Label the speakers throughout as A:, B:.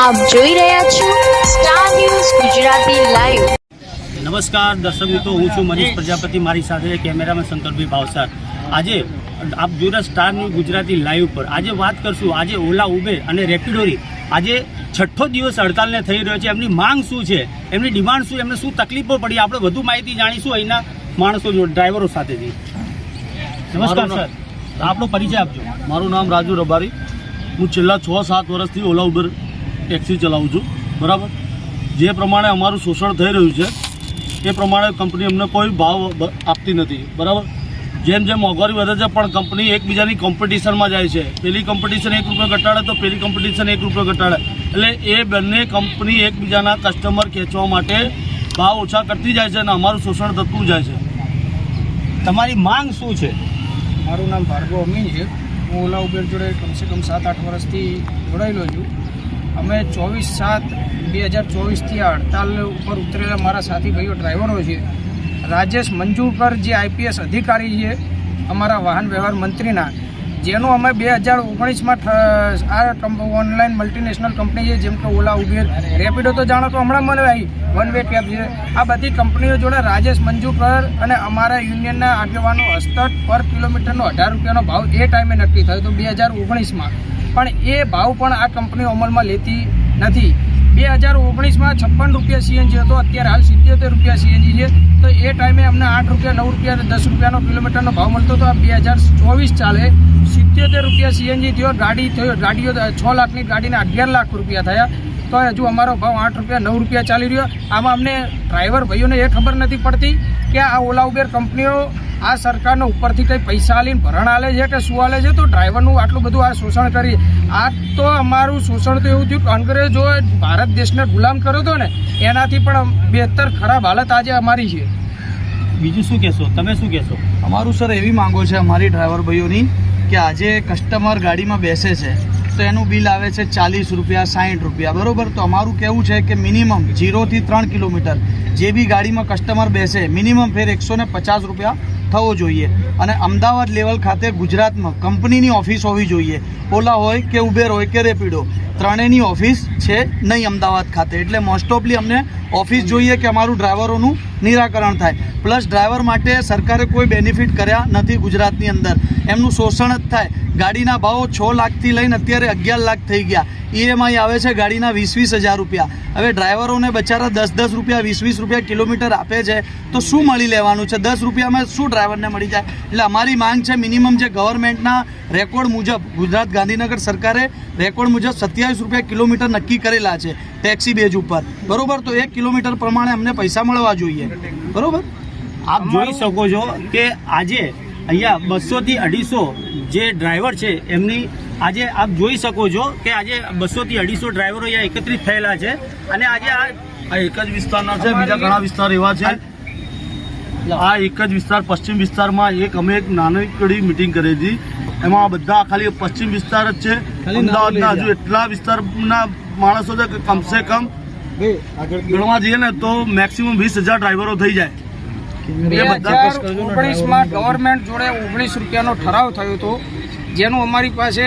A: આપ જોઈ રહ્યા છો સ્ટાર ન્યૂઝ ગુજરાતી લાઈવ
B: નમસ્કાર દર્શક મિત્રો હું છું મનીષ પ્રજાપતિ મારી સાથે કેમેરામેન શંકરભાઈ ભાવસાર. આજે આપ જોઈ રહ્યા સ્ટાર ન્યૂઝ ગુજરાતી લાઈવ પર. આજે વાત કરશું આજે ઓલા ઉબેર અને રેપિડોરી આજે છઠ્ઠો દિવસ હડતાલને થઈ રહ્યો છે. એમની માંગ શું છે? એમની ડિમાન્ડ શું? એમને શું તકલીફો પડી? આપણે વધુ માહિતી જાણીશું અહીંના માણસો જો ડ્રાઈવરો સાથેથી. નમસ્કાર સર. આપણો પરિચય આપજો.
C: મારું નામ રાજુ રબારી. હું છેલ્લા છ સાત વર્ષથી ઓલા ઉબર ટેક્સી ચલાવું છું. બરાબર? જે પ્રમાણે અમારું શોષણ થઈ રહ્યું છે એ પ્રમાણે કંપની અમને કોઈ ભાવ આપતી નથી. બરાબર? જેમ જેમ મોંઘવારી વધે છે પણ કંપની એકબીજાની કોમ્પિટિશનમાં જાય છે. પેલી કોમ્પિટિશન એક રૂપિયો ઘટાડે તો પેલી કોમ્પિટિશન એક રૂપિયો ઘટાડે. એટલે એ બંને કંપની એકબીજાના કસ્ટમર ખેંચવા માટે ભાવ ઓછા કરતી જાય છે અને અમારું શોષણ થતું જાય છે.
B: તમારી માંગ શું છે?
D: મારું નામ ભાર્ગવ અમીન છે. હું ઓલા ઉબેર જોડે કમસે કમ સાત આઠ વર્ષથી જોડાયેલો છું. અમે ચોવીસ સાત બે હજાર ચોવીસથી આ હડતાલ ઉપર ઉતરેલા મારા સાથી ભાઈઓ, ડ્રાઈવરો છે રાજેશ મંજુકર જે આઈપીએસ અધિકારી છે, અમારા વાહન વ્યવહાર મંત્રીના, જેનું અમે બે હજાર ઓગણીસમાં આ ઓનલાઈન મલ્ટીનેશનલ કંપની છે, જેમ કે ઓલા, ઉબેર, રેપિડો તો જાણો તો હમણાં મને આવી વન વે કેબ છે. આ બધી કંપનીઓ જોડે રાજેશ મંજુકર અને અમારા યુનિયનના આગેવાનો હસ્તક પર કિલોમીટરનો અઢાર રૂપિયાનો ભાવ એ ટાઈમે નક્કી થયો હતો, બે હજાર ઓગણીસમાં. પણ એ ભાવ પણ આ કંપનીઓ અમલમાં લેતી નથી. બે હજાર ઓગણીસમાં છપ્પન રૂપિયા સીએનજી હતો, અત્યારે હાલ સિત્યોતેર રૂપિયા સીએનજી છે. તો એ ટાઈમે અમને આઠ રૂપિયા, નવ રૂપિયા દસ રૂપિયાનો કિલોમીટરનો ભાવ મળતો હતો. આ બે હજાર ચોવીસ ચાલે, સિત્યોતેર રૂપિયા સીએનજી થયો, ગાડી થયો, ગાડીઓ છ લાખની ગાડીને અગિયાર લાખ રૂપિયા થયા. તો હજુ અમારો ભાવ આઠ રૂપિયા, નવ રૂપિયા ચાલી રહ્યો. આમાં અમને ડ્રાઈવર ભાઈઓને એ ખબર નથી પડતી કે આ ઓલા ઉબેર કંપનીઓ આ સરકારને ઉપરથી કંઈ પૈસા આલીને ભરણ આલે છે કે શું આલે છે? તો ડ્રાઈવરનું આટલું બધું આ શોષણ કરી આ તો અમારું શોષણ તો એવું થયું કે અંગ્રેજો ભારત દેશને ગુલામ કર્યો હતો ને એનાથી પણ બહેતર ખરાબ હાલત આજે અમારી છે.
B: બીજું શું કહેશો? તમે શું કહેશો?
E: અમારું સર એવી માંગો છે અમારી ડ્રાઈવર ભાઈઓની કે આજે કસ્ટમર ગાડીમાં બેસે છે. તો એનું બિલ આવે છે ચાલીસ રૂપિયા, સાહીઠ રૂપિયા. બરાબર? તો અમારું કહેવું છે કે મિનિમમ જીરોથી ત્રણ કિલોમીટર જે બી ગાડીમાં કસ્ટમર બેસે, મિનિમમ ફેર એકસો પચાસ રૂપિયા થવો જોઈએ. અને અમદાવાદ લેવલ ખાતે ગુજરાતમાં કંપનીની ઓફિસ હોવી જોઈએ. ઓલા હોય કે ઉબેર હોય કે રેપિડો, ત્રણેયની ઓફિસ છે નહીં અમદાવાદ ખાતે. એટલે મોસ્ટ ઓફલી અમને ઓફિસ જોઈએ કે અમારું ડ્રાઈવરોનું નિરાકરણ થાય. પ્લસ ડ્રાઈવર માટે સરકારે કોઈ બેનિફિટ કર્યા નથી ગુજરાતની અંદર. એમનું શોષણ જ થાય. ગાડીના ભાવો છ લાખથી લઈને અત્યારે અગિયાર લાખ થઈ ગયા. ઈએમઆઈ આવે છે ગાડીના વીસ વીસ હજાર રૂપિયા. હવે ડ્રાઈવરોને બચારા દસ દસ રૂપિયા વીસ વીસ રૂપિયા કિલોમીટર આપે છે. તો શું મળી લેવાનું છે? દસ રૂપિયામાં શું ડ્રાઈવરને મળી જાય? એટલે અમારી માંગ છે મિનિમમ જે ગવર્મેન્ટના રેકોર્ડ મુજબ ગુજરાત ગાંધીનગર સરકારે રેકોર્ડ મુજબ સત્યાવીસ રૂપિયા કિલોમીટર નક્કી કરેલા છે ટેક્સી બેઝ ઉપર. બરોબર? તો એક કિલોમીટર પ્રમાણે અમને પૈસા મળવા જોઈએ. બરોબર?
B: આપ જોઈ શકો છો કે આજે અહીંયા બસોથી અઢીસો જે ડ્રાઈવર છે એમની આજે આપ જોઈ શકો છો કે આજે બસો થી અઢીસો ડ્રાઈવરો અહીંયા એકત્રિત થયેલા છે. અને આજે આ
C: આ એક જ વિસ્તારના છે બીજા ઘણા વિસ્તાર એવા છે. આ એક જ વિસ્તાર પશ્ચિમ વિસ્તારમાં એક અમે એક નાનકડી મિટિંગ કરી હતી. એમાં બધા ખાલી પશ્ચિમ વિસ્તાર જ છે. અમદાવાદના હજુ એટલા વિસ્તારના માણસો છે કે કમસે કમ ગણવા જઈએ ને તો મેક્સિમમ વીસ હજાર ડ્રાઈવરો થઈ જાય.
D: બે હજાર ઓગણીસમાં ગવર્મેન્ટ જોડે ઓગણીસ રૂપિયાનો ઠરાવ થયો હતો. જેનું અમારી પાસે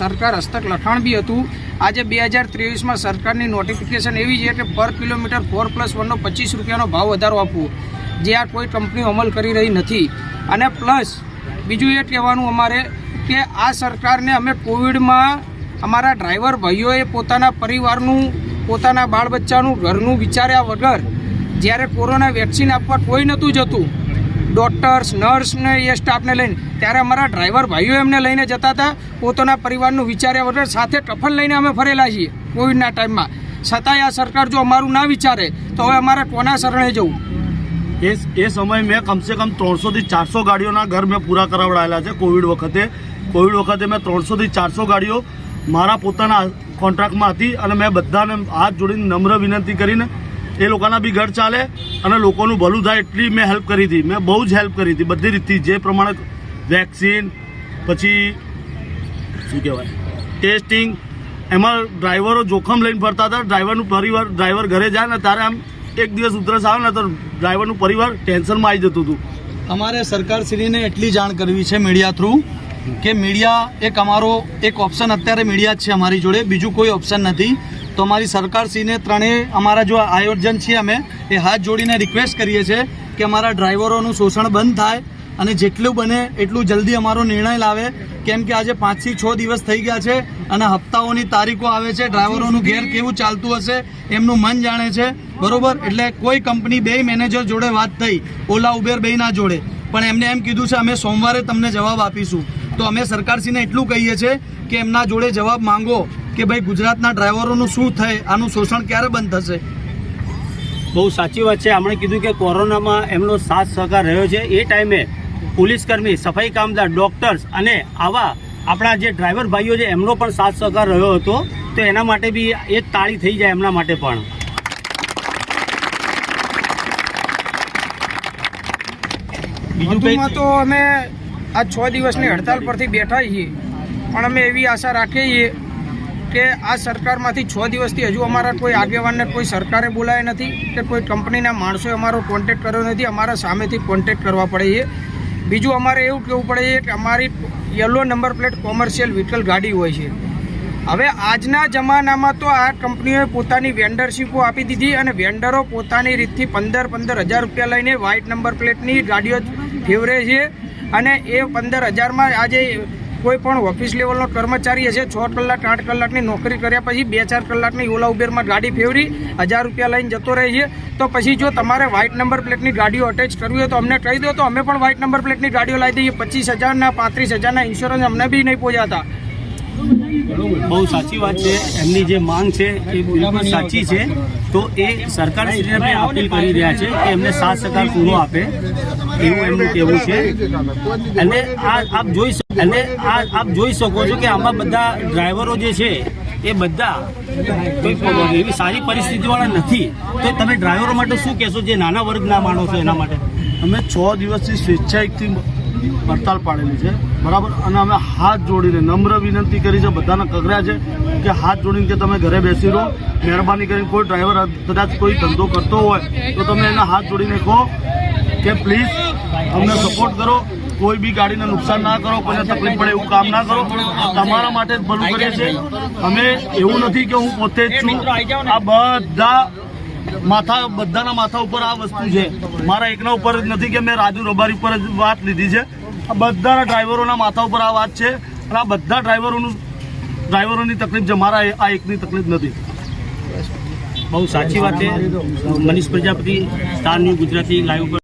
D: સરકાર હસ્તક લખાણ બી હતું. આજે બે હજાર ત્રેવીસમાં સરકારની નોટિફિકેશન એવી છે કે પર કિલોમીટર ફોર પ્લસ વનનો પચીસ રૂપિયાનો ભાવ વધારો આપવો. જે આ કોઈ કંપની અમલ કરી રહી નથી. અને પ્લસ બીજું એ કહેવાનું અમારે કે આ સરકારને અમે કોવિડમાં અમારા ડ્રાઈવર ભાઈઓએ પોતાના પરિવારનું પોતાના બાળ બચ્ચાનું ઘરનું વિચાર્યા વગર જ્યારે કોરોના વેક્સિન આપવા કોઈ નહોતું જતું ડૉક્ટર્સ નર્સને એ સ્ટાફને લઈને, ત્યારે અમારા ડ્રાઈવર ભાઈઓ એમને લઈને જતા હતા, પોતાના પરિવારનું વિચાર્યા વગર સાથે ટફન લઈને અમે ફરેલા છીએ કોવિડના ટાઈમમાં. છતાંય આ સરકાર જો અમારું ના વિચારે, તો હવે અમારે કોના શરણે જવું?
C: એ એ સમયે મેં કમસે કમ ત્રણસોથી ચારસો ગાડીઓના ઘર મેં પૂરા કરાવડાયેલા છે કોવિડ વખતે. કોવિડ વખતે મેં ત્રણસોથી ચારસો ગાડીઓ મારા પોતાના કોન્ટ્રાક્ટમાં હતી અને મેં બધાને હાથ જોડીને નમ્ર વિનંતી કરીને એ લોકોના બી ઘર ચાલે અને લોકોનું ભલું થાય એટલી મેં હેલ્પ કરી હતી. મેં બહુ જ હેલ્પ કરી હતી. બધી રીતથી જે પ્રમાણે વેક્સિન પછી શું કહેવાય? ટેસ્ટિંગ એમાં ડ્રાઈવરો જોખમ લઈને ફરતા હતા. ડ્રાઈવરનું પરિવાર ડ્રાઈવર ઘરે જાય ને ત્યારે આમ એક દિવસ ઉધરસ આવે ને તો ડ્રાઈવરનું પરિવાર ટેન્શનમાં આવી જતું હતું.
E: અમારે સરકારશ્રીને એટલી જાણ કરવી છે મીડિયા થ્રુ કે મીડિયા એક અમારો એક ઓપ્શન અત્યારે મીડિયા જ છે અમારી જોડે. બીજું કોઈ ઓપ્શન નથી. તો અમારી સરકારશ્રીને ત્રણેય અમારા જો આયોજન છીએ અમે, એ હાથ જોડીને રિક્વેસ્ટ કરીએ છીએ કે અમારા ડ્રાઈવરોનું શોષણ બંધ થાય અને જેટલું બને એટલું જલ્દી અમારો નિર્ણય લાવે. કેમ કે આજે પાંચથી છ દિવસ થઈ ગયા છે અને હપ્તાઓની તારીખો આવે છે, ડ્રાઈવરોનું ઘેર કેવું ચાલતું હશે એમનું મન જાણે છે. બરોબર? એટલે કોઈ કંપની બે મેનેજર જોડે વાત થઈ, ઓલા ઉબેર બેના જોડે. પણ એમને એમ કીધું છે, અમે સોમવારે તમને જવાબ આપીશું. તો અમે સરકારશ્રીને એટલું કહીએ છીએ કે એમના જોડે જવાબ માંગો. કે ભાઈ ગુજરાતના ડ્રાઈવરોનું શું થાય? આનું શોષણ ક્યારે બંધ થશે?
B: બહુ સાચી વાત છે. આપણે કીધું કે કોરોનામાં એમનો સાથ સહકાર રહ્યો છે. એ ટાઈમે પોલીસકર્મી સફાઈ કામદાર ડૉક્ટર્સ અને આવા આપણા જે ડ્રાઈવર ભાઈઓ છે એમનો પણ સાથ સહકાર રહ્યો હતો. તો એના માટે બી એક તાળી થઈ જાય એમના માટે પણ. બીજું
D: તો અમે આ છ દિવસની હડતાલ પરથી બેઠા છીએ. પણ અમે એવી આશા રાખીએ છીએ કે આ સરકારમાંથી છ દિવસથી હજુ અમારા કોઈ આગેવાનને કોઈ સરકારે બોલાય નથી કે કોઈ કંપનીના માણસોએ અમારો કોન્ટેક્ટ કર્યો નથી, અમારા સામેથી કોન્ટેક્ટ કરવા પડે છે. બીજું અમારે એવું કહેવું પડે છે કે અમારી yellow number plate commercial vehicle ગાડી હોય છે. હવે આજના જમાનામાં તો આ કંપનીઓએ પોતાની વેન્ડરશીપો આપી દીધી અને વેન્ડરો પોતાની રીતથી પંદર પંદર હજાર રૂપિયા લઈને વ્હાઇટ નંબર પ્લેટની ગાડીઓ ફેવરે છે. અને એ પંદર હજારમાં આજે કોઈ પણ ઓફિસ લેવલનો કર્મચારી હશે, છ કલાક, આઠ કલાકની નોકરી કર્યા પછી બે ચાર કલાકની ઓલા ઉબેરમાં ગાડી ફેવરી હજાર રૂપિયા લઈને જતો રહે છે. તો પછી જો તમારે વ્હાઇટ નંબર પ્લેટની ગાડીઓ અટેચ કરવી હોય તો અમને કહી દો. તો અમે પણ વ્હાઇટ નંબર પ્લેટની ગાડીઓ લાવી દઈએ. પચીસ હજારના, પાંત્રીસ હજારના ઇન્સ્યોરન્સ અમને બી નહીં પહોંચાતા
B: બહુ સાચી વાત છે. એમની જે માંગ છે એ બિલકુલ સાચી છે. તો એ સરકાર શ્રીને અપીલ કરી રહ્યા છે કે એમને સાથ સહકાર પૂરો આપે. એવું એમનું કહેવું છે. અને આ આપ જોઈ અને આ આપ જોઈ શકો છો કે આમાં બધા ડ્રાઈવરો જે છે એ બધા એવી સારી પરિસ્થિતિવાળા નથી. તો તમે ડ્રાઈવરો માટે શું કહેશો જે નાના વર્ગના માણસો એના માટે?
C: અમે છ દિવસથી સ્વેચ્છાએકથી હડતાલ પાડેલી છે. બરાબર? અને અમે હાથ જોડીને નમ્ર વિનંતી કરી છે, બધાને કગરા છે, કે હાથ જોડીને કે તમે ઘરે બેસી રહો. મહેરબાની કરીને કોઈ ડ્રાઈવર કદાચ કોઈ ધંધો કરતો હોય, તો તમે એને હાથ જોડીને કહો કે પ્લીઝ અમને સપોર્ટ કરો. કોઈ બી ગાડીને નુકસાન ના કરો કોઈને તકલીફ પડે એવું કામ ના કરો. તમારા માટે જ ભલું કરીએ છીએ. અમે એવું નથી કે હું પોતે જ છું. આ બધા માથા બધાના માથા ઉપર આ વસ્તુ છે. મારા એકના ઉપર જ નથી કે મેં રાજુ રબારી ઉપર જ વાત લીધી છે. આ બધાના ડ્રાઈવરોના માથા ઉપર આ વાત છે અને આ બધા ડ્રાઈવરોનું ડ્રાઈવરોની તકલીફ છે. મારા આ એકની તકલીફ નથી.
B: બહુ સાચી વાત છે. Manish Prajapati star news Gujarati live પર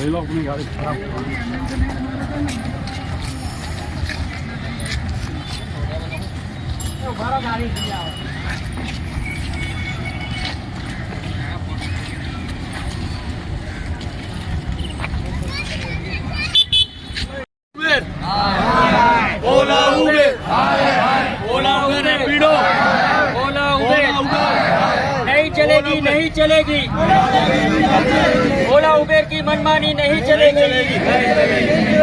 F: नहीं चलेगी नहीं चलेगी ओला उबेर की मनमानी नहीं चलेगी